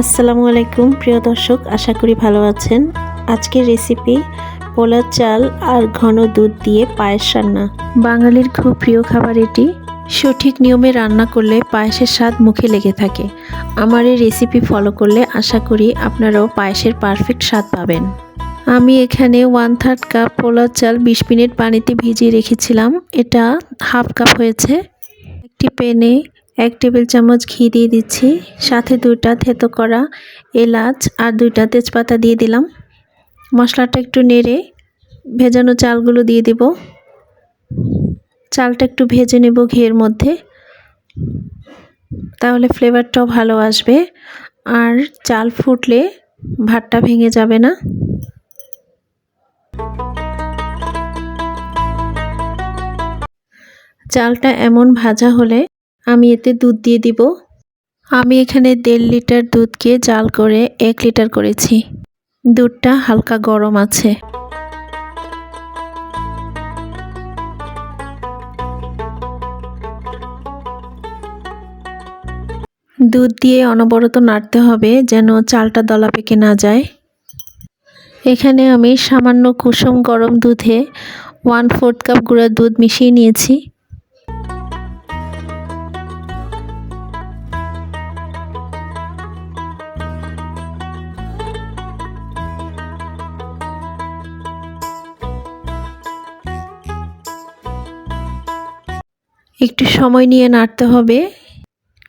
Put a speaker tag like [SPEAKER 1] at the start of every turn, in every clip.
[SPEAKER 1] আসসালামু আলাইকুম, প্রিয় দর্শক, আশা করি ভালো আছেন। আজকের রেসিপি পোলার চাল আর ঘন দুধ দিয়ে পায়েস রান্না। বাঙালির খুব প্রিয় খাবার এটি। সঠিক নিয়মে রান্না করলে পায়েসের স্বাদ মুখে লেগে থাকে। আমার এই রেসিপি ফলো করলে আশা করি আপনারাও পায়েসের পারফেক্ট স্বাদ পাবেন। আমি এখানে ওয়ান থার্ড কাপ পোলার চাল বিশ মিনিট পানিতে ভিজিয়ে রেখেছিলাম। এটা হাফ কাপ হয়েছে। একটি প্যানে এক টেবিল চামচ ঘি দিয়ে দিচ্ছি। সাথে দুইটা থেতো করা এলাচ আর দুইটা তেজপাতা দিয়ে দিলাম। মশলাটা একটু নেড়ে ভেজানো চালগুলো দিয়ে দেব। চালটা একটু ভেজে নেব ঘিয়ের মধ্যে। তাহলে ফ্লেভারটাও ভালো আসবে। আর চাল ফুটলে ভাতটা ভেঙে যাবে না। চালটা এমন ভাজা হলে আমি এতে দুধ দিয়ে দিব। আমি এখানে দেড় লিটার দুধকে জাল করে এক লিটার করেছি। দুধটা হালকা গরম আছে। দুধ দিয়ে অনবরত নাড়তে হবে যেন চালটা দলা পেকে না যায়। এখানে আমি সামান্য কুসুম গরম দুধে ওয়ান ফোর্থ কাপ গুঁড়া দুধ মিশিয়ে নিয়েছি। একটু সময় নিয়ে নাড়তে হবে।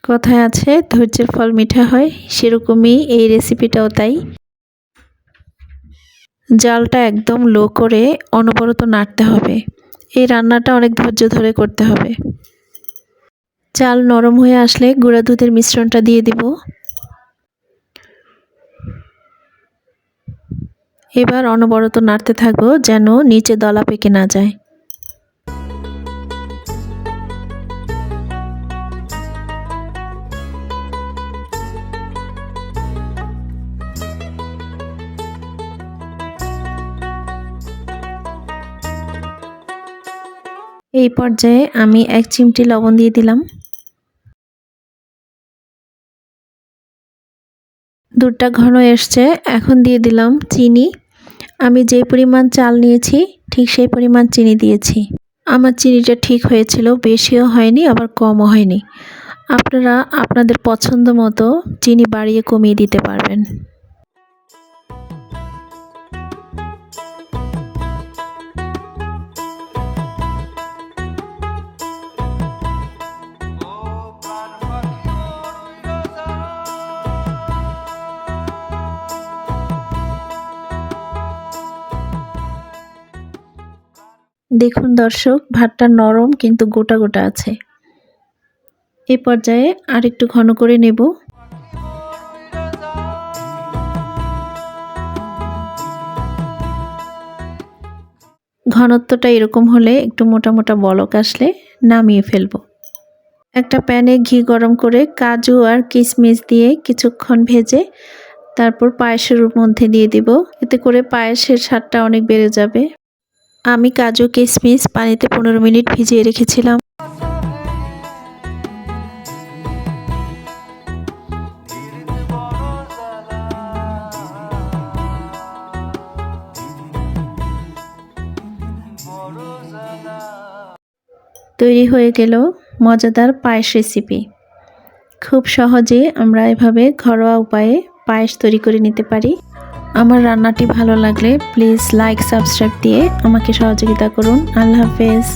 [SPEAKER 1] কথায় আছে, ধৈর্যের ফল মিঠা হয়, সেরকমই এই রেসিপিটাও তাই। জালটা একদম লো করে অনবরত নাড়তে হবে। এই রান্নাটা অনেক ধৈর্য ধরে করতে হবে। চাল নরম হয়ে আসলে গুঁড়া দুধের মিশ্রণটা দিয়ে দিব। এবার অনবরত নাড়তে থাকব যেন নিচে দলা পেকে না যায়। এই পর্যায়ে আমি এক চিমটি লবণ দিয়ে দিলাম। দুধটা ঘন এসছে, এখন দিয়ে দিলাম চিনি। আমি যে পরিমাণ চাল নিয়েছি, ঠিক সেই পরিমাণ চিনি দিয়েছি। আমার চিনিটা ঠিক হয়েছিল, বেশিও হয়নি, আবার কমও হয়নি। আপনারা আপনাদের পছন্দ মতো চিনি বাড়িয়ে কমিয়ে দিতে পারবেন। দেখুন দর্শক, ভাতটা নরম কিন্তু গোটা গোটা আছে। এ পর্যায়ে আর একটু ঘন করে নেব। ঘনত্বটা এরকম হলে একটু মোটা মোটা বলক আসলে নামিয়ে ফেলব। একটা প্যানে ঘি গরম করে কাজু আর কিশমিশ দিয়ে কিছুক্ষণ ভেজে তারপর পায়েসের মধ্যে দিয়ে দিব। এতে করে পায়েসের স্বাদটা অনেক বেড়ে যাবে। আমি কাজু কিশমিশ পানিতে পনেরো মিনিট ভিজিয়ে রেখেছিলাম। তৈরি হয়ে গেল মজাদার পায়েস রেসিপি খুব সহজে আমরা এভাবে ঘরোয়া উপায়ে পায়েস তৈরি করে নিতে পারি। আমার রান্নাটি ভালো লাগলে প্লিজ লাইক সাবস্ক্রাইব দিয়ে আমাকে সহযোগিতা করুন। আল্লাহ হাফেজ।